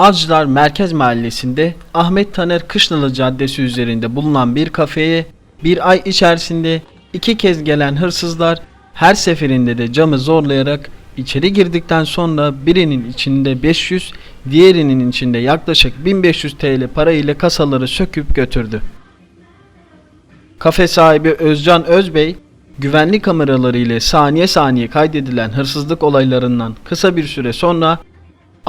Avcılar Merkez Mahallesi'nde Ahmet Taner Kışlalı Caddesi üzerinde bulunan bir kafeye bir ay içerisinde iki kez gelen hırsızlar her seferinde de camı zorlayarak içeri girdikten sonra birinin içinde 500, diğerinin içinde yaklaşık 1500 TL para ile kasaları söküp götürdü. Kafe sahibi Özcan Özbey, güvenlik kameraları ile saniye saniye kaydedilen hırsızlık olaylarından kısa bir süre sonra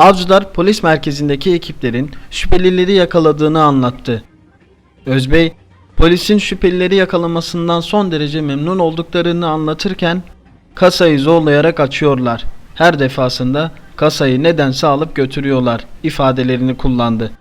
Avcılar polis merkezindeki ekiplerin şüphelileri yakaladığını anlattı. Özbey, polisin şüphelileri yakalamasından son derece memnun olduklarını anlatırken kasayı zorlayarak açıyorlar. Her defasında kasayı nedense alıp götürüyorlar ifadelerini kullandı.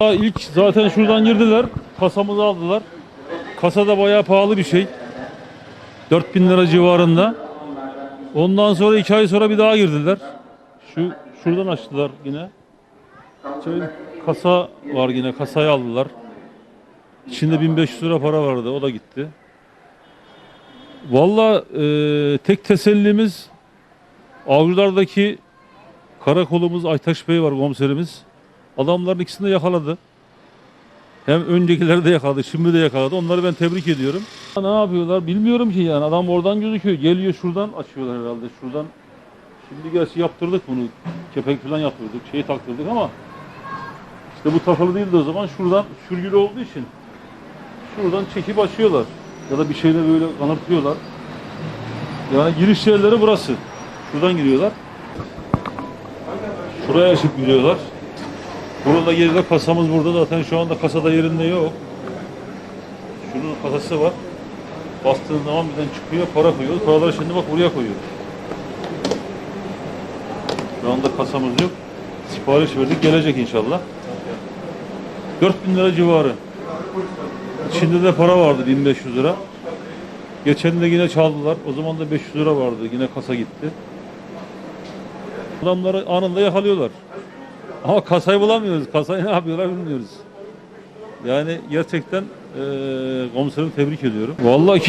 İlk zaten şuradan girdiler. Kasamızı aldılar. Kasa da bayağı pahalı bir şey. 4000 lira civarında. Ondan sonra iki ay sonra bir daha girdiler. Şu şuradan açtılar yine. Şey, kasa var yine. Kasayı aldılar. İçinde 1500 lira para vardı. O da gitti. Valla e, tek tesellimiz avcılardaki karakolumuz Aytaş Bey var komiserimiz. Adamların ikisini de yakaladı. Hem öncekileri de yakaladı, şimdi de yakaladı. Onları ben tebrik ediyorum. Ne yapıyorlar bilmiyorum ki yani. Adam oradan gözüküyor. Geliyor şuradan açıyorlar herhalde. Şuradan. Şimdi gerçi yaptırdık bunu. Kepek falan yaptırdık. Şeyi taktırdık ama işte bu takılı değildi o zaman. Şuradan sürgülü olduğu için şuradan çekip açıyorlar. Ya da bir şeyle böyle kanırtıyorlar. Yani giriş yerleri burası. Şuradan giriyorlar. Şuraya açıp giriyorlar. Burada geride kasamız burada zaten şu anda kasada yerinde yok. Şunun kasası var. Bastığın zaman birden çıkıyor, para koyuyoruz. Paraları şimdi bak buraya koyuyoruz. Şu anda kasamız yok. Sipariş verdik, gelecek inşallah. 4000 lira civarı. İçinde de para vardı 1500 lira. Geçen de yine çaldılar. O zaman da 500 lira vardı. Yine kasa gitti. Adamları anında yakalıyorlar. Ama kasayı bulamıyoruz. Kasayı ne yapıyorlar bilmiyoruz. Yani gerçekten eee komiserimi tebrik ediyorum. Vallahi